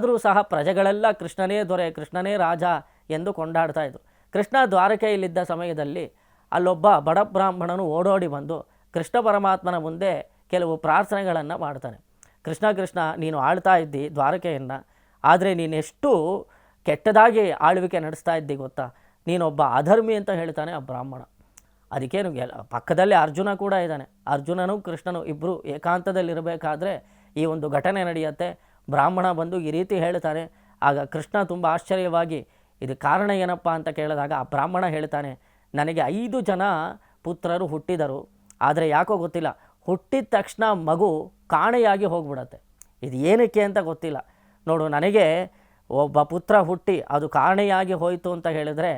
ಆದರೂ ಸಹ ಪ್ರಜೆಗಳೆಲ್ಲ ಕೃಷ್ಣನೇ ದೊರೆ, ಕೃಷ್ಣನೇ ರಾಜ ಎಂದು ಕೊಂಡಾಡ್ತಾ ಇದ್ರು. ಕೃಷ್ಣ ದ್ವಾರಕೆಯಲ್ಲಿದ್ದ ಸಮಯದಲ್ಲಿ ಅಲ್ಲೊಬ್ಬ ಬಡ ಬ್ರಾಹ್ಮಣನು ಓಡೋಡಿ ಬಂದು ಕೃಷ್ಣ ಪರಮಾತ್ಮನ ಮುಂದೆ ಕೆಲವು ಪ್ರಾರ್ಥನೆಗಳನ್ನು ಮಾಡ್ತಾನೆ. ಕೃಷ್ಣ ಕೃಷ್ಣ, ನೀನು ಆಳ್ತಾ ಇದ್ದಿ ದ್ವಾರಕೆಯನ್ನು, ಆದರೆ ನೀನೆಷ್ಟು ಕೆಟ್ಟದಾಗಿ ಆಳ್ವಿಕೆ ನಡೆಸ್ತಾ ಇದ್ದಿ ಗೊತ್ತಾ? ನೀನೊಬ್ಬ ಅಧರ್ಮಿ ಅಂತ ಹೇಳ್ತಾನೆ ಆ ಬ್ರಾಹ್ಮಣ. ಅದಕ್ಕೇನು ಪಕ್ಕದಲ್ಲೇ ಅರ್ಜುನ ಕೂಡ ಇದ್ದಾನೆ. ಅರ್ಜುನನು ಕೃಷ್ಣನು ಇಬ್ಬರು ಏಕಾಂತದಲ್ಲಿರಬೇಕಾದ್ರೆ ಈ ಒಂದು ಘಟನೆ ನಡೆಯುತ್ತೆ. ಬ್ರಾಹ್ಮಣ ಬಂದು ಈ ರೀತಿ ಹೇಳ್ತಾನೆ ಆಗ ಕೃಷ್ಣ ತುಂಬ ಆಶ್ಚರ್ಯವಾಗಿ, ಇದು ಕಾರಣ ಏನಪ್ಪ ಅಂತ ಕೇಳಿದಾಗ ಆ ಬ್ರಾಹ್ಮಣ ಹೇಳ್ತಾನೆ, ನನಗೆ ಐದು ಜನ ಪುತ್ರರು ಹುಟ್ಟಿದರು, ಆದರೆ ಯಾಕೋ ಗೊತ್ತಿಲ್ಲ, ಹುಟ್ಟಿದ ತಕ್ಷಣ ಮಗು ಕಾಣೆಯಾಗಿ ಹೋಗ್ಬಿಡತ್ತೆ. ಇದು ಏನಕ್ಕೆ ಅಂತ ಗೊತ್ತಿಲ್ಲ. ನೋಡು, ನನಗೆ ಒಬ್ಬ ಪುತ್ರ ಹುಟ್ಟಿ, ಅದು ಕಾಣೆಯಾಗಿ ಹೋಯಿತು ಅಂತ ಹೇಳಿದರೆ,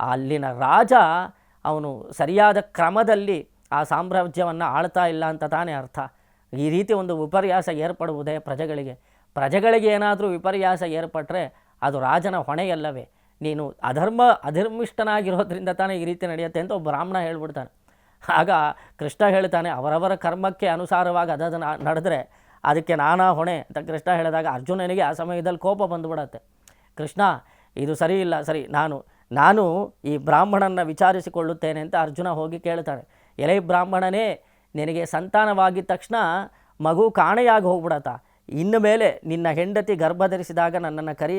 ಅಲ್ಲಿನ ರಾಜ ಅವನು ಸರಿಯಾದ ಕ್ರಮದಲ್ಲಿ ಆ ಸಾಮ್ರಾಜ್ಯವನ್ನು ಆಳ್ತಾ ಇಲ್ಲ ಅಂತ ತಾನೇ ಅರ್ಥ. ಈ ರೀತಿ ಒಂದು ವಿಪರ್ಯಾಸ ಏರ್ಪಡುವುದೇ ಪ್ರಜೆಗಳಿಗೆ. ಪ್ರಜೆಗಳಿಗೆ ಏನಾದರೂ ವಿಪರ್ಯಾಸ ಏರ್ಪಟ್ಟರೆ ಅದು ರಾಜನ ಹೊಣೆಯಲ್ಲವೇ. ನೀನು ಅಧರ್ಮ ಅಧರ್ಮಿಷ್ಟನಾಗಿರೋದ್ರಿಂದ ತಾನೇ ಈ ರೀತಿ ನಡೆಯುತ್ತೆ ಅಂತ ಒಬ್ಬ ಬ್ರಾಹ್ಮಣ ಹೇಳ್ಬಿಡ್ತಾನೆ. ಆಗ ಕೃಷ್ಣ ಹೇಳ್ತಾನೆ, ಅವರವರ ಕರ್ಮಕ್ಕೆ ಅನುಸಾರವಾಗಿ ಅದನ್ನು ನಡೆದ್ರೆ ಅದಕ್ಕೆ ನಾನಾ ಹೊಣೆ ಅಂತ ಕೃಷ್ಣ ಹೇಳಿದಾಗ ಅರ್ಜುನನಿಗೆ ಆ ಸಮಯದಲ್ಲಿ ಕೋಪ ಬಂದುಬಿಡತ್ತೆ. ಕೃಷ್ಣ, ಇದು ಸರಿ ಇಲ್ಲ, ಸರಿ, ನಾನು ನಾನು ಈ ಬ್ರಾಹ್ಮಣನ ವಿಚಾರಿಸಿಕೊಳ್ಳುತ್ತೇನೆ ಅಂತ ಅರ್ಜುನ ಹೋಗಿ ಕೇಳ್ತಾನೆ. ಎಲೆ ಬ್ರಾಹ್ಮಣನೇ, ನಿನಗೆ ಸಂತಾನವಾಗಿದ್ದ ತಕ್ಷಣ ಮಗು ಕಾಣೆಯಾಗಿ ಹೋಗ್ಬಿಡತ್ತ? ಇನ್ನು ಮೇಲೆ ನಿನ್ನ ಹೆಂಡತಿ ಗರ್ಭಧರಿಸಿದಾಗ ನನ್ನನ್ನು ಕರಿ,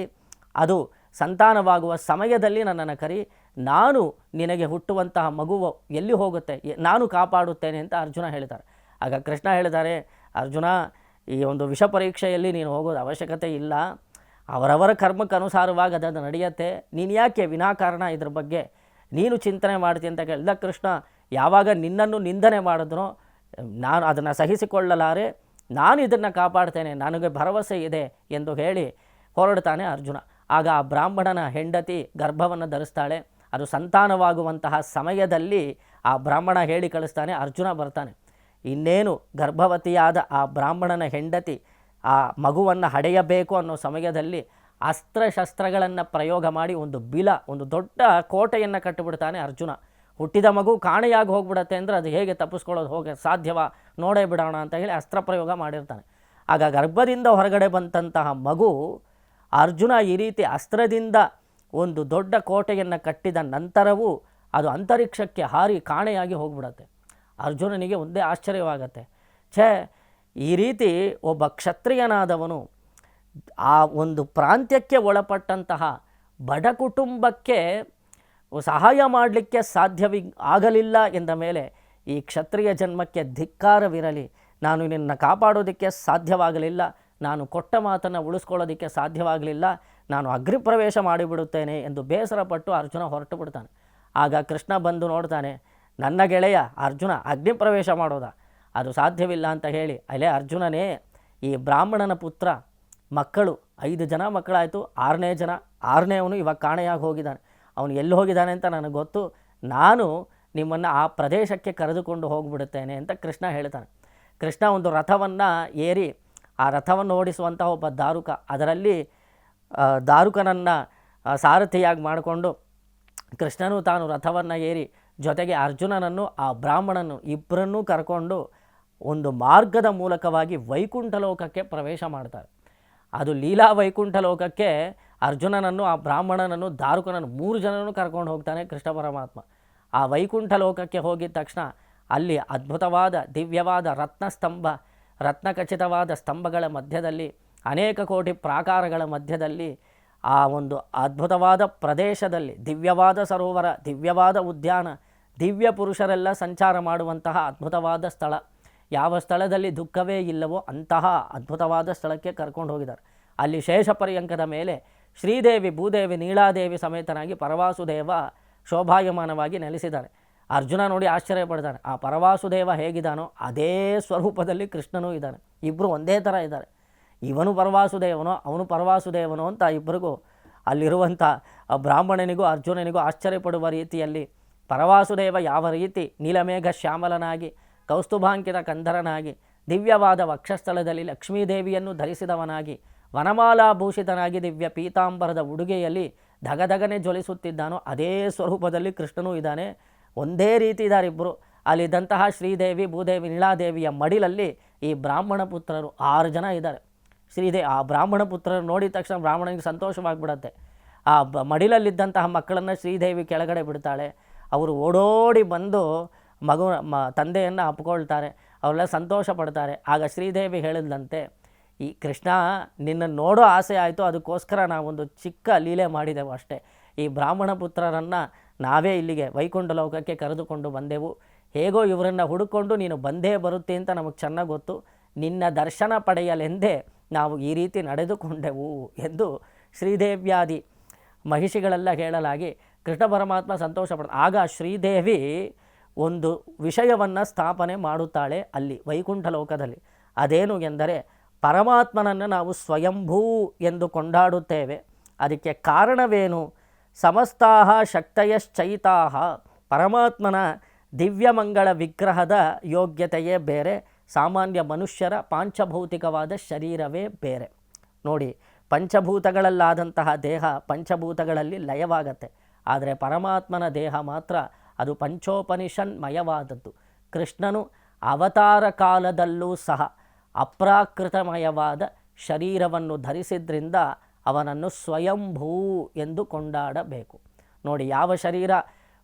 ಅದು ಸಂತಾನವಾಗುವ ಸಮಯದಲ್ಲಿ ನನ್ನನ್ನು ಕರಿ, ನಾನು ನಿನಗೆ ಹುಟ್ಟುವಂತಹ ಮಗುವು ಎಲ್ಲಿ ಹೋಗುತ್ತೆ ನಾನು ಕಾಪಾಡುತ್ತೇನೆ ಅಂತ ಅರ್ಜುನ ಹೇಳಿದ್ದಾರೆ ಆಗ ಕೃಷ್ಣ ಹೇಳಿದ್ದಾರೆ ಅರ್ಜುನ, ಈ ಒಂದು ವಿಷ ಪರೀಕ್ಷೆಯಲ್ಲಿ ನೀನು ಹೋಗೋದು ಅವಶ್ಯಕತೆ ಇಲ್ಲ. ಅವರವರ ಕರ್ಮಕ್ಕೆ ಅನುಸಾರವಾಗಿ ಅದನ್ನು ನಡೆಯುತ್ತೆ. ನೀನು ಯಾಕೆ ವಿನಾಕಾರಣ ಇದ್ರ ಬಗ್ಗೆ? ನೀನು ಚಿಂತನೆ ಮಾಡ್ತೀನಿ ಅಂತ ಕೇಳಿದ ಕೃಷ್ಣ, ಯಾವಾಗ ನಿನ್ನನ್ನು ನಿಂದನೆ ಮಾಡಿದ್ನೋ, ನಾನು ಅದನ್ನು ಸಹಿಸಿಕೊಳ್ಳಲಾರೆ. ನಾನು ಇದನ್ನು ಕಾಪಾಡ್ತೇನೆ, ನನಗೆ ಭರವಸೆ ಇದೆ ಎಂದು ಹೇಳಿ ಹೊರಡ್ತಾನೆ ಅರ್ಜುನ. ಆಗ ಆ ಬ್ರಾಹ್ಮಣನ ಹೆಂಡತಿ ಗರ್ಭವನ್ನು ಧರಿಸ್ತಾಳೆ. ಅದು ಸಂತಾನವಾಗುವಂತಹ ಸಮಯದಲ್ಲಿ ಆ ಬ್ರಾಹ್ಮಣ ಹೇಳಿ ಕಳಿಸ್ತಾನೆ, ಅರ್ಜುನ ಬರ್ತಾನೆ. ಇನ್ನೇನು ಗರ್ಭವತಿಯಾದ ಆ ಬ್ರಾಹ್ಮಣನ ಹೆಂಡತಿ ಆ ಮಗುವನ್ನು ಹಡೆಯಬೇಕು ಅನ್ನೋ ಸಮಯದಲ್ಲಿ ಅಸ್ತ್ರಶಸ್ತ್ರಗಳನ್ನು ಪ್ರಯೋಗ ಮಾಡಿ ಒಂದು ಬಿಲ, ಒಂದು ದೊಡ್ಡ ಕೋಟೆಯನ್ನು ಕಟ್ಟಿಬಿಡ್ತಾನೆ ಅರ್ಜುನ. ಹುಟ್ಟಿದ ಮಗು ಕಾಣೆಯಾಗಿ ಹೋಗ್ಬಿಡತ್ತೆ ಅಂದರೆ ಅದು ಹೇಗೆ ತಪ್ಪಿಸ್ಕೊಳ್ಳೋದು ಹೋಗಿ ಸಾಧ್ಯವ? ನೋಡೇ ಬಿಡೋಣ ಅಂತ ಹೇಳಿ ಅಸ್ತ್ರ ಪ್ರಯೋಗ ಮಾಡಿರ್ತಾನೆ. ಆಗ ಗರ್ಭದಿಂದ ಹೊರಗಡೆ ಬಂದಂತಹ ಮಗು ಅರ್ಜುನ ಈ ರೀತಿ ಅಸ್ತ್ರದಿಂದ ಒಂದು ದೊಡ್ಡ ಕೋಟೆಯನ್ನು ಕಟ್ಟಿದ ನಂತರವೂ ಅದು ಅಂತರಿಕ್ಷಕ್ಕೆ ಹಾರಿ ಕಾಣೆಯಾಗಿ ಹೋಗ್ಬಿಡತ್ತೆ. ಅರ್ಜುನನಿಗೆ ಒಂದೇ ಆಶ್ಚರ್ಯವಾಗತ್ತೆ. ಛೇ, ಈ ರೀತಿ ಒಬ್ಬ ಕ್ಷತ್ರಿಯನಾದವನು ಆ ಒಂದು ಪ್ರಾಂತ್ಯಕ್ಕೆ ಒಳಪಟ್ಟಂತಹ ಬಡ ಕುಟುಂಬಕ್ಕೆ ಸಹಾಯ ಮಾಡಲಿಕ್ಕೆ ಸಾಧ್ಯವಿ ಆಗಲಿಲ್ಲ ಎಂದ ಮೇಲೆ ಈ ಕ್ಷತ್ರಿಯ ಜನ್ಮಕ್ಕೆ ಧಿಕ್ಕಾರವಿರಲಿ, ನಾನು ನಿನ್ನ ಕಾಪಾಡೋದಕ್ಕೆ ಸಾಧ್ಯವಾಗಲಿಲ್ಲ, ನಾನು ಕೊಟ್ಟ ಮಾತನ್ನು ಉಳಿಸ್ಕೊಳ್ಳೋದಕ್ಕೆ ಸಾಧ್ಯವಾಗಲಿಲ್ಲ, ನಾನು ಅಗ್ರಿಪ್ರವೇಶ ಮಾಡಿಬಿಡುತ್ತೇನೆ ಎಂದು ಬೇಸರಪಟ್ಟು ಅರ್ಜುನ ಹೊರಟು ಬಿಡ್ತಾನೆ. ಆಗ ಕೃಷ್ಣ ಬಂದು ನೋಡ್ತಾನೆ, ನನ್ನ ಗೆಳೆಯ ಅರ್ಜುನ ಅಗ್ನಿಪ್ರವೇಶ ಮಾಡೋದ? ಅದು ಸಾಧ್ಯವಿಲ್ಲ ಅಂತ ಹೇಳಿ, ಅಲೆ ಅರ್ಜುನನೇ, ಈ ಬ್ರಾಹ್ಮಣನ ಪುತ್ರ, ಮಕ್ಕಳು, ಐದು ಜನ ಮಕ್ಕಳಾಯಿತು, ಆರನೇ ಜನ, ಆರನೇವನು ಇವಾಗ ಕಾಣೆಯಾಗಿ ಹೋಗಿದ್ದಾನೆ. ಅವನು ಎಲ್ಲಿ ಹೋಗಿದ್ದಾನೆ ಅಂತ ನನಗೆ ಗೊತ್ತು. ನಾನು ನಿಮ್ಮನ್ನು ಆ ಪ್ರದೇಶಕ್ಕೆ ಕರೆದುಕೊಂಡು ಹೋಗಿಬಿಡುತ್ತೇನೆ ಅಂತ ಕೃಷ್ಣ ಹೇಳ್ತಾನೆ. ಕೃಷ್ಣ ಒಂದು ರಥವನ್ನು ಏರಿ ಆ ರಥವನ್ನು ಓಡಿಸುವಂಥ ಒಬ್ಬ ದಾರುಕ, ಅದರಲ್ಲಿ ದಾರುಕನನ್ನು ಸಾರಥಿಯಾಗಿ ಮಾಡಿಕೊಂಡು ಕೃಷ್ಣನು ತಾನು ರಥವನ್ನು ಏರಿ ಜೊತೆಗೆ ಅರ್ಜುನನನ್ನು, ಆ ಬ್ರಾಹ್ಮಣನು ಇಬ್ಬರನ್ನೂ ಕರ್ಕೊಂಡು ಒಂದು ಮಾರ್ಗದ ಮೂಲಕವಾಗಿ ವೈಕುಂಠ ಲೋಕಕ್ಕೆ ಪ್ರವೇಶ ಮಾಡ್ತಾರೆ. ಅದು ಲೀಲಾ ವೈಕುಂಠ ಲೋಕಕ್ಕೆ ಅರ್ಜುನನನ್ನು, ಆ ಬ್ರಾಹ್ಮಣನನ್ನು, ದಾರುಕನನ್ನು, ಮೂರು ಜನರನ್ನು ಕರ್ಕೊಂಡು ಹೋಗ್ತಾನೆ ಕೃಷ್ಣ ಪರಮಾತ್ಮ. ಆ ವೈಕುಂಠ ಲೋಕಕ್ಕೆ ಹೋಗಿದ ತಕ್ಷಣ ಅಲ್ಲಿ ಅದ್ಭುತವಾದ, ದಿವ್ಯವಾದ ರತ್ನಸ್ತಂಭ, ರತ್ನಖಚಿತವಾದ ಸ್ತಂಭಗಳ ಮಧ್ಯದಲ್ಲಿ, ಅನೇಕ ಕೋಟಿ ಪ್ರಾಕಾರಗಳ ಮಧ್ಯದಲ್ಲಿ, ಆ ಒಂದು ಅದ್ಭುತವಾದ ಪ್ರದೇಶದಲ್ಲಿ, ದಿವ್ಯವಾದ ಸರೋವರ, ದಿವ್ಯವಾದ ಉದ್ಯಾನ, ದಿವ್ಯ ಪುರುಷರೆಲ್ಲ ಸಂಚಾರ ಮಾಡುವಂತಹ ಅದ್ಭುತವಾದ ಸ್ಥಳ. ಯಾವ ಸ್ಥಳದಲ್ಲಿ ದುಃಖವೇ ಇಲ್ಲವೋ ಅಂತಹ ಅದ್ಭುತವಾದ ಸ್ಥಳಕ್ಕೆ ಕರ್ಕೊಂಡು ಹೋಗಿದ್ದಾರೆ. ಅಲ್ಲಿ ಶೇಷ ಪರ್ಯಂಕದ ಮೇಲೆ ಶ್ರೀದೇವಿ, ಭೂದೇವಿ ನೀಳಾದೇವಿ ಸಮೇತನಾಗಿ ಪರವಾಸುದೇವ ಶೋಭಾಯಮಾನವಾಗಿ ನೆಲೆಸಿದ್ದಾನೆ ಅರ್ಜುನ ನೋಡಿ ಆಶ್ಚರ್ಯ ಪಡ್ತಾನೆ, ಆ ಪರವಾಸುದೇವ ಹೇಗಿದ್ದಾನೋ ಅದೇ ಸ್ವರೂಪದಲ್ಲಿ ಕೃಷ್ಣನೂ ಇದ್ದಾನೆ. ಇಬ್ಬರು ಒಂದೇ ಥರ ಇದ್ದಾರೆ. ಇವನು ಪರವಾಸುದೇವನೋ, ಅವನು ಪರವಾಸುದೇವನೋ ಅಂತ ಇಬ್ಬರಿಗೂ ಅಲ್ಲಿರುವಂಥ ಬ್ರಾಹ್ಮಣನಿಗೂ ಅರ್ಜುನನಿಗೂ ಆಶ್ಚರ್ಯಪಡುವ ರೀತಿಯಲ್ಲಿ ಪರವಾಸುದೇವ ಯಾವ ರೀತಿ ನೀಲಮೇಘ ಶ್ಯಾಮಲನಾಗಿ, ಕೌಸ್ತುಭಾಂಕಿತ ಕಂಧರನಾಗಿ ದಿವ್ಯವಾದ ವಕ್ಷಸ್ಥಳದಲ್ಲಿ ಲಕ್ಷ್ಮೀದೇವಿಯನ್ನು ಧರಿಸಿದವನಾಗಿ ವನಮಾಲಾಭೂಷಿತನಾಗಿ ದಿವ್ಯ ಪೀತಾಂಬರದ ಉಡುಗೆಯಲ್ಲಿ ಧಗಧಗನೆ ಜ್ವಲಿಸುತ್ತಿದ್ದಾನೋ ಅದೇ ಸ್ವರೂಪದಲ್ಲಿ ಕೃಷ್ಣನೂ ಇದ್ದಾನೆ. ಒಂದೇ ರೀತಿ ಇದ್ದಾರಿಬ್ಬರು ಅಲ್ಲಿದ್ದಂತಹ ಶ್ರೀದೇವಿ, ಭೂದೇವಿ ನೀಳಾದೇವಿಯ ಮಡಿಲಲ್ಲಿ ಈ ಬ್ರಾಹ್ಮಣ ಪುತ್ರರು ಆರು ಜನ ಇದ್ದಾರೆ. ಶ್ರೀದೇ, ಆ ಬ್ರಾಹ್ಮಣ ಪುತ್ರರು ನೋಡಿದ ತಕ್ಷಣ ಬ್ರಾಹ್ಮಣನಿಗೆ ಸಂತೋಷವಾಗಿಬಿಡತ್ತೆ. ಆ ಬ ಮಡಿಲಲ್ಲಿದ್ದಂತಹ ಮಕ್ಕಳನ್ನು ಶ್ರೀದೇವಿ ಕೆಳಗಡೆ ಬಿಡ್ತಾಳೆ. ಅವರು ಓಡೋಡಿ ಬಂದು ಮಗು, ಮ, ತಂದೆಯನ್ನು ಅಪ್ಕೊಳ್ತಾರೆ. ಅವರೆಲ್ಲ ಸಂತೋಷ ಪಡ್ತಾರೆ ಆಗ ಶ್ರೀದೇವಿ ಹೇಳಿದಂತೆ ಈ ಕೃಷ್ಣ ನಿನ್ನ ನೋಡೋ ಆಸೆ ಆಯಿತು, ಅದಕ್ಕೋಸ್ಕರ ನಾವೊಂದು ಚಿಕ್ಕ ಲೀಲೆ ಮಾಡಿದೆವು ಅಷ್ಟೇ. ಈ ಬ್ರಾಹ್ಮಣ ಪುತ್ರರನ್ನು ನಾವೇ ಇಲ್ಲಿಗೆ ವೈಕುಂಠ ಲೋಕಕ್ಕೆ ಕರೆದುಕೊಂಡು ಬಂದೆವು. ಹೇಗೋ ಇವರನ್ನು ಹುಡುಕೊಂಡು ನೀನು ಬಂದೇ ಬರುತ್ತೆ ಅಂತ ನಮಗೆ ಚೆನ್ನಾಗಿ ಗೊತ್ತು. ನಿನ್ನ ದರ್ಶನ ಪಡೆಯಲೆಂದೇ ನಾವು ಈ ರೀತಿ ನಡೆದುಕೊಂಡೆವು ಎಂದು ಶ್ರೀದೇವ್ಯಾದಿ ಮಹಿಷಿಗಳೆಲ್ಲ ಹೇಳಲಾಗಿ ಕೃಷ್ಣ ಪರಮಾತ್ಮ ಸಂತೋಷ ಪಡ ಆಗ ಶ್ರೀದೇವಿ ಒಂದು ವಿಷಯವನ್ನು ಸ್ಥಾಪನೆ ಮಾಡುತ್ತಾಳೆ ಅಲ್ಲಿ ವೈಕುಂಠ ಲೋಕದಲ್ಲಿ ಅದೇನು ಎಂದರೆ ಪರಮಾತ್ಮನನ್ನು ನಾವು ಸ್ವಯಂಭೂ ಎಂದು ಕೊಂಡಾಡುತ್ತೇವೆ. ಅದಕ್ಕೆ ಕಾರಣವೇನು? ಸಮಸ್ತಾಹ ಶಕ್ತಯಶ್ಚೈತಾಹ. ಪರಮಾತ್ಮನ ದಿವ್ಯಮಂಗಳ ವಿಗ್ರಹದ ಯೋಗ್ಯತೆಯೇ ಬೇರೆ, ಸಾಮಾನ್ಯ ಮನುಷ್ಯರ ಪಾಂಚಭೌತಿಕವಾದ ಶರೀರವೇ ಬೇರೆ. ನೋಡಿ, ಪಂಚಭೂತಗಳಲ್ಲಾದಂತಹ ದೇಹ ಪಂಚಭೂತಗಳಲ್ಲಿ ಲಯವಾಗತ್ತೆ. ಆದರೆ ಪರಮಾತ್ಮನ ದೇಹ ಮಾತ್ರ ಅದು ಪಂಚೋಪನಿಷನ್ಮಯವಾದದ್ದು. ಕೃಷ್ಣನು ಅವತಾರ ಕಾಲದಲ್ಲೂ ಸಹ ಅಪ್ರಾಕೃತಮಯವಾದ ಶರೀರವನ್ನು ಧರಿಸಿದ್ರಿಂದ ಅವನನ್ನು ಸ್ವಯಂಭೂ ಎಂದು ಕೊಂಡಾಡಬೇಕು. ನೋಡಿ, ಯಾವ ಶರೀರ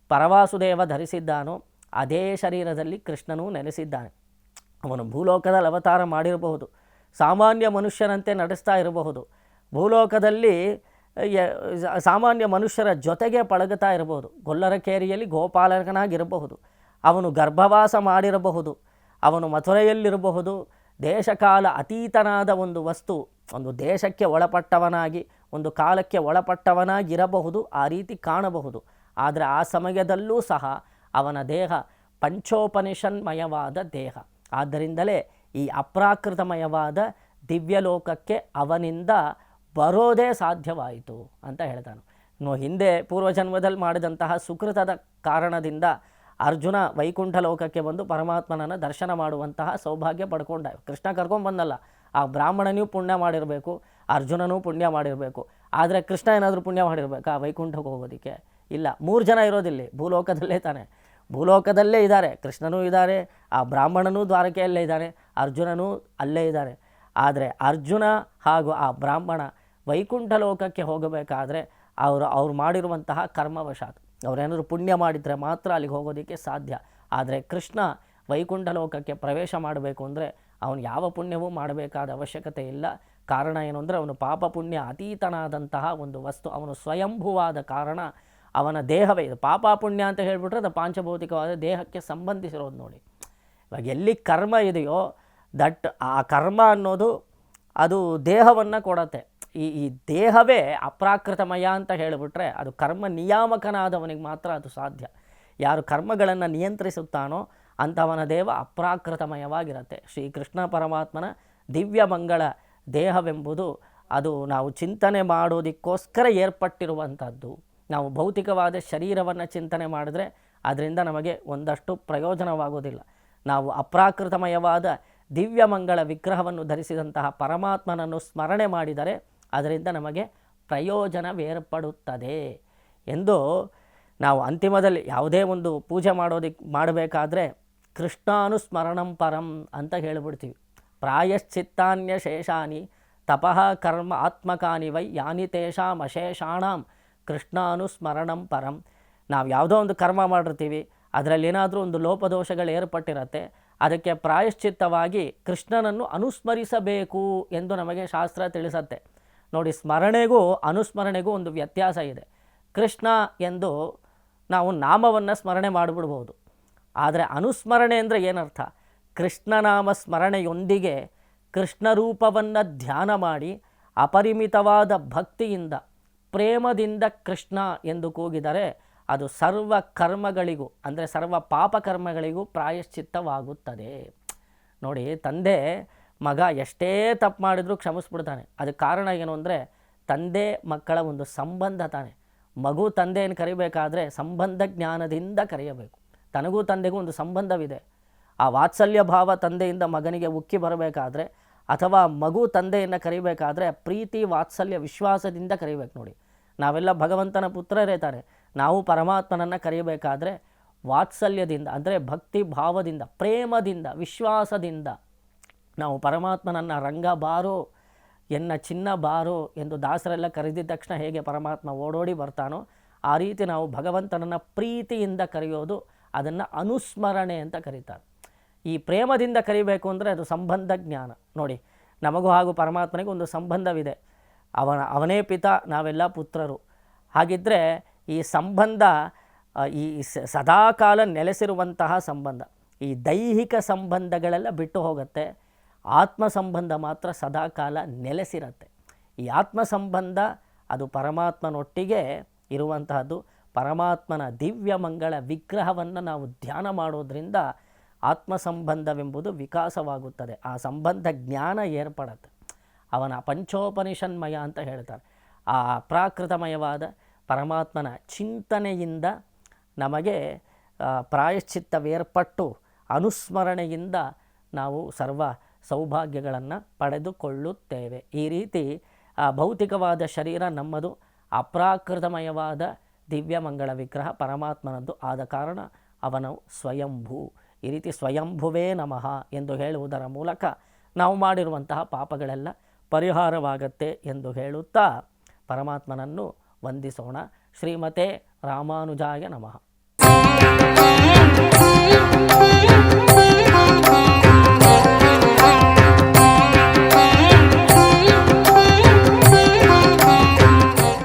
ಪರವಾಸುದೇವ ಧರಿಸಿದ್ದಾನೋ ಅದೇ ಶರೀರದಲ್ಲಿ ಕೃಷ್ಣನೂ ನೆಲೆಸಿದ್ದಾನೆ. ಅವನು ಭೂಲೋಕದಲ್ಲಿ ಅವತಾರ ಮಾಡಿರಬಹುದು, ಸಾಮಾನ್ಯ ಮನುಷ್ಯನಂತೆ ನಡೆಸ್ತಾ ಇರಬಹುದು, ಭೂಲೋಕದಲ್ಲಿ ಸಾಮಾನ್ಯ ಮನುಷ್ಯರ ಜೊತೆಗೆ ಪಳಗುತ್ತಾ ಇರಬಹುದು, ಗೊಲ್ಲರಕೇರಿಯಲ್ಲಿ ಗೋಪಾಲಕನಾಗಿರಬಹುದು, ಅವನು ಗರ್ಭವಾಸ ಮಾಡಿರಬಹುದು, ಅವನು ಮಥುರೆಯಲ್ಲಿರಬಹುದು ದೇಶಕಾಲ ಅತೀತನಾದ ಒಂದು ವಸ್ತು, ಒಂದು ದೇಶಕ್ಕೆ ಒಳಪಟ್ಟವನಾಗಿ, ಒಂದು ಕಾಲಕ್ಕೆ ಒಳಪಟ್ಟವನಾಗಿರಬಹುದು, ಆ ರೀತಿ ಕಾಣಬಹುದು. ಆದರೆ ಆ ಸಮಯದಲ್ಲೂ ಸಹ ಅವನ ದೇಹ ಪಂಚೋಪನಿಷನ್ಮಯವಾದ ದೇಹ. ಆದ್ದರಿಂದಲೇ ಈ ಅಪ್ರಾಕೃತಮಯವಾದ ದಿವ್ಯಲೋಕಕ್ಕೆ ಅವನಿಂದ ಬರೋದೇ ಸಾಧ್ಯವಾಯಿತು ಅಂತ ಹೇಳ್ತಾನೆ. ಹಿಂದೆ ಪೂರ್ವಜನ್ಮದಲ್ಲಿ ಮಾಡಿದಂತಹ ಸುಕೃತದ ಕಾರಣದಿಂದ ಅರ್ಜುನ ವೈಕುಂಠ ಲೋಕಕ್ಕೆ ಬಂದು ಪರಮಾತ್ಮನನ್ನು ದರ್ಶನ ಮಾಡುವಂತಹ ಸೌಭಾಗ್ಯ ಪಡ್ಕೊಂಡ ಕೃಷ್ಣ ಕರ್ಕೊಂಡ್ಬಂದಲ್ಲ ಆ ಬ್ರಾಹ್ಮಣನೂ ಪುಣ್ಯ ಮಾಡಿರಬೇಕು, ಅರ್ಜುನನೂ ಪುಣ್ಯ ಮಾಡಿರಬೇಕು. ಆದರೆ ಕೃಷ್ಣ ಏನಾದರೂ ಪುಣ್ಯ ಮಾಡಿರಬೇಕಾ ವೈಕುಂಠಕ್ಕೆ ಹೋಗೋದಕ್ಕೆ? ಇಲ್ಲ. ಮೂರು ಜನ ಇರೋದಿಲ್ಲಿ. ಭೂಲೋಕದಲ್ಲೇ ತಾನೆ. ಭೂಲೋಕದಲ್ಲೇ ಇದ್ದಾರೆ. ಕೃಷ್ಣನೂ ಇದ್ದಾರೆ, ಆ ಬ್ರಾಹ್ಮಣನೂ ದ್ವಾರಕೆಯಲ್ಲೇ ಇದ್ದಾನೆ ಅರ್ಜುನನೂ ಅಲ್ಲೇ ಇದ್ದಾರೆ. ಆದರೆ ಅರ್ಜುನ ಹಾಗೂ ಆ ಬ್ರಾಹ್ಮಣ ವೈಕುಂಠ ಲೋಕಕ್ಕೆ ಹೋಗಬೇಕಾದ್ರೆ ಅವರು, ಅವ್ರು ಮಾಡಿರುವಂತಹ ಕರ್ಮವಶಾತ್. ಅವರೇನಾದ್ರು ಪುಣ್ಯ ಮಾಡಿದರೆ ಮಾತ್ರ ಅಲ್ಲಿಗೆ ಹೋಗೋದಕ್ಕೆ ಸಾಧ್ಯ. ಆದರೆ ಕೃಷ್ಣ ವೈಕುಂಠ ಲೋಕಕ್ಕೆ ಪ್ರವೇಶ ಮಾಡಬೇಕು ಅಂದರೆ ಅವನು ಯಾವ ಪುಣ್ಯವೂ ಮಾಡಬೇಕಾದ ಅವಶ್ಯಕತೆ ಇಲ್ಲ. ಕಾರಣ ಏನು ಅಂದರೆ ಅವನು ಪಾಪ ಪುಣ್ಯ ಅತೀತನಾದಂತಹ ಒಂದು ವಸ್ತು. ಅವನು ಸ್ವಯಂಭುವಾದ ಕಾರಣ ಅವನ ದೇಹವೇ ಇದು. ಪಾಪ ಪುಣ್ಯ ಅಂತ ಹೇಳಿಬಿಟ್ರೆ ಅದು ಪಾಂಚಭೌತಿಕವಾದ ದೇಹಕ್ಕೆ ಸಂಬಂಧಿಸಿರೋದು ನೋಡಿ. ಇವಾಗ ಎಲ್ಲಿ ಕರ್ಮ ಇದೆಯೋ ದಟ್ ಆ ಕರ್ಮ ಅನ್ನೋದು ಅದು ದೇಹವನ್ನು ಕೊಡತ್ತೆ. ಈ ಈ ದೇಹವೇ ಅಪ್ರಾಕೃತಮಯ ಅಂತ ಹೇಳಿಬಿಟ್ರೆ ಅದು ಕರ್ಮ ನಿಯಾಮಕನಾದವನಿಗೆ ಮಾತ್ರ ಅದು ಸಾಧ್ಯ. ಯಾರು ಕರ್ಮಗಳನ್ನು ನಿಯಂತ್ರಿಸುತ್ತಾನೋ ಅಂಥವನ ದೇವ ಅಪ್ರಾಕೃತಮಯವಾಗಿರುತ್ತೆ. ಶ್ರೀಕೃಷ್ಣ ಪರಮಾತ್ಮನ ದಿವ್ಯ ಮಂಗಳ ದೇಹವೆಂಬುದು ಅದು ನಾವು ಚಿಂತನೆ ಮಾಡೋದಕ್ಕೋಸ್ಕರ ಏರ್ಪಟ್ಟಿರುವಂಥದ್ದು. ನಾವು ಭೌತಿಕವಾದ ಶರೀರವನ್ನು ಚಿಂತನೆ ಮಾಡಿದ್ರೆ ಅದರಿಂದ ನಮಗೆ ಒಂದಷ್ಟು ಪ್ರಯೋಜನವಾಗುವುದಿಲ್ಲ ನಾವು ಅಪ್ರಾಕೃತಮಯವಾದ ದಿವ್ಯಮಂಗಳ ವಿಗ್ರಹವನ್ನು ಧರಿಸಿದಂತಹ ಪರಮಾತ್ಮನನ್ನು ಸ್ಮರಣೆ ಮಾಡಿದರೆ ಅದರಿಂದ ನಮಗೆ ಪ್ರಯೋಜನವೇರ್ಪಡುತ್ತದೆ ಎಂದು ನಾವು ಅಂತಿಮದಲ್ಲಿ ಯಾವುದೇ ಒಂದು ಪೂಜೆ ಮಾಡೋದಕ್ಕೆ ಮಾಡಬೇಕಾದ್ರೆ ಕೃಷ್ಣಾನುಸ್ಮರಣಂ ಪರಂ ಅಂತ ಹೇಳಿಬಿಡ್ತೀವಿ. ಪ್ರಾಯಶ್ಚಿತ್ತಾನ್ಯ ಶೇಷಾನಿ, ತಪಃ ಕರ್ಮ ಆತ್ಮಕಾನಿ ವೈ ಯಾನಿ ತೇಷಾಂ ಅಶೇಷಾಣಾಂ ಕೃಷ್ಣಾನುಸ್ಮರಣಂ ಪರಂ. ನಾವು ಯಾವುದೋ ಒಂದು ಕರ್ಮ ಮಾಡಿರ್ತೀವಿ, ಅದರಲ್ಲಿ ಏನಾದರೂ ಒಂದು ಲೋಪದೋಷಗಳು ಏರ್ಪಟ್ಟಿರತ್ತೆ, ಅದಕ್ಕೆ ಪ್ರಾಯಶ್ಚಿತ್ತವಾಗಿ ಕೃಷ್ಣನನ್ನು ಅನುಸ್ಮರಿಸಬೇಕು ಎಂದು ನಮಗೆ ಶಾಸ್ತ್ರ ತಿಳಿಸತ್ತೆ. ನೋಡಿ, ಸ್ಮರಣೆಗೂ ಅನುಸ್ಮರಣೆಗೂ ಒಂದು ವ್ಯತ್ಯಾಸ ಇದೆ. ಕೃಷ್ಣ ಎಂದು ನಾವು ನಾಮವನ್ನು ಸ್ಮರಣೆ ಮಾಡಿಬಿಡ್ಬೋದು. ಆದರೆ ಅನುಸ್ಮರಣೆ ಅಂದರೆ ಏನರ್ಥ? ಕೃಷ್ಣನಾಮ ಸ್ಮರಣೆಯೊಂದಿಗೆ ಕೃಷ್ಣ ರೂಪವನ್ನು ಧ್ಯಾನ ಮಾಡಿ ಅಪರಿಮಿತವಾದ ಭಕ್ತಿಯಿಂದ, ಪ್ರೇಮದಿಂದ ಕೃಷ್ಣ ಎಂದು ಕೂಗಿದರೆ ಅದು ಸರ್ವ ಕರ್ಮಗಳಿಗೂ, ಅಂದರೆ ಸರ್ವ ಪಾಪಕರ್ಮಗಳಿಗೂ ಪ್ರಾಯಶ್ಚಿತ್ತವಾಗುತ್ತದೆ. ನೋಡಿ, ತಂದೆ ಮಗ ಎಷ್ಟೇ ತಪ್ಪು ಮಾಡಿದರೂ ಕ್ಷಮಿಸ್ಬಿಡ್ತಾನೆ. ಅದಕ್ಕೆ ಕಾರಣ ಏನು ಅಂದರೆ, ತಂದೆ ಮಕ್ಕಳ ಒಂದು ಸಂಬಂಧ ತಾನೆ. ಮಗು ತಂದೆಯನ್ನು ಕರಿಬೇಕಾದ್ರೆ ಸಂಬಂಧ ಜ್ಞಾನದಿಂದ ಕರೆಯಬೇಕು. ತನಗೂ ತಂದೆಗೂ ಒಂದು ಸಂಬಂಧವಿದೆ. ಆ ವಾತ್ಸಲ್ಯ ಭಾವ ತಂದೆಯಿಂದ ಮಗನಿಗೆ ಉಕ್ಕಿ ಬರಬೇಕಾದ್ರೆ, ಅಥವಾ ಮಗು ತಂದೆಯನ್ನು ಕರಿಬೇಕಾದ್ರೆ ಪ್ರೀತಿ, ವಾತ್ಸಲ್ಯ, ವಿಶ್ವಾಸದಿಂದ ಕರಿಬೇಕು ನೋಡಿ. ನಾವೆಲ್ಲ ಭಗವಂತನ ಪುತ್ರರೇ ತಾನೆ. ನಾವು ಪರಮಾತ್ಮನನ್ನು ಕರೆಯಬೇಕಾದ್ರೆ ವಾತ್ಸಲ್ಯದಿಂದ, ಅಂದರೆ ಭಕ್ತಿ ಭಾವದಿಂದ, ಪ್ರೇಮದಿಂದ, ವಿಶ್ವಾಸದಿಂದ ನಾವು ಪರಮಾತ್ಮನನ್ನು ರಂಗ ಬಾರೋ, ಎನ್ನ ಚಿನ್ನ ಬಾರೋ ಎಂದು ದಾಸರೆಲ್ಲ ಕರೆದಿದ್ದ ತಕ್ಷಣ ಹೇಗೆ ಪರಮಾತ್ಮ ಓಡೋಡಿ ಬರ್ತಾನೋ, ಆ ರೀತಿ ನಾವು ಭಗವಂತನನ್ನು ಪ್ರೀತಿಯಿಂದ ಕರೆಯೋದು ಅದನ್ನು ಅನುಸ್ಮರಣೆ ಅಂತ ಕರೀತಾರೆ. ಈ ಪ್ರೇಮದಿಂದ ಕರಿಬೇಕು ಅಂದರೆ ಅದು ಸಂಬಂಧ ಜ್ಞಾನ. ನೋಡಿ, ನಮಗೂ ಹಾಗೂ ಪರಮಾತ್ಮನಿಗೆ ಒಂದು ಸಂಬಂಧವಿದೆ. ಅವನ, ಅವನೇ ಪಿತ, ನಾವೆಲ್ಲ ಪುತ್ರರು. ಹಾಗಿದ್ದರೆ ಈ ಸಂಬಂಧ ಈ ಸದಾಕಾಲ ನೆಲೆಸಿರುವಂತಹ ಸಂಬಂಧ, ಈ ದೈಹಿಕ ಸಂಬಂಧಗಳೆಲ್ಲ ಬಿಟ್ಟು ಹೋಗುತ್ತೆ. ಆತ್ಮ ಸಂಬಂಧ ಮಾತ್ರ ಸದಾಕಾಲ ನೆಲೆಸಿರತ್ತೆ. ಈ ಆತ್ಮ ಸಂಬಂಧ ಅದು ಪರಮಾತ್ಮನೊಟ್ಟಿಗೆ ಇರುವಂತಹದ್ದು, ಪರಮಾತ್ಮನ ದಿವ್ಯ ಮಂಗಳ ವಿಗ್ರಹವನ್ನು ನಾವು ಧ್ಯಾನ ಮಾಡೋದರಿಂದ ಆತ್ಮ ಸಂಬಂಧವೆಂಬುದು ವಿಕಾಸವಾಗುತ್ತದೆ. ಆ ಸಂಬಂಧ ಜ್ಞಾನ ಏರ್ಪಡತ್ತೆ. ಅವನ ಪಂಚೋಪನಿಷನ್ಮಯ ಅಂತ ಹೇಳ್ತಾರೆ. ಆ ಪ್ರಾಕೃತಮಯವಾದ ಪರಮಾತ್ಮನ ಚಿಂತನೆಯಿಂದ ನಮಗೆ ಪ್ರಾಯಶ್ಚಿತ್ತವೇರ್ಪಟ್ಟು ಅನುಸ್ಮರಣೆಯಿಂದ ನಾವು ಸರ್ವ ಸೌಭಾಗ್ಯಗಳನ್ನು ಪಡೆದುಕೊಳ್ಳುತ್ತೇವೆ. ಈ ರೀತಿ ಆ ಭೌತಿಕವಾದ ಶರೀರ ನಮ್ಮದು ಅಪ್ರಾಕೃತಮಯವಾದ ದಿವ್ಯಮಂಗಳ ವಿಗ್ರಹ ಪರಮಾತ್ಮನದ್ದು ಆದ ಕಾರಣ ಅವನು ಸ್ವಯಂಭೂ. ಈ ರೀತಿ ಸ್ವಯಂಭುವೇ ನಮಃ ಎಂದು ಹೇಳುವುದರ ಮೂಲಕ ನಾವು ಮಾಡಿರುವಂತಹ ಪಾಪಗಳೆಲ್ಲ ಪರಿಹಾರವಾಗತ್ತೆ ಎಂದು ಹೇಳುತ್ತಾ ಪರಮಾತ್ಮನನ್ನು ವಂದಿಸೋಣ. ಶ್ರೀಮತೆ ರಾಮಾನುಜಾಯ ನಮಃ.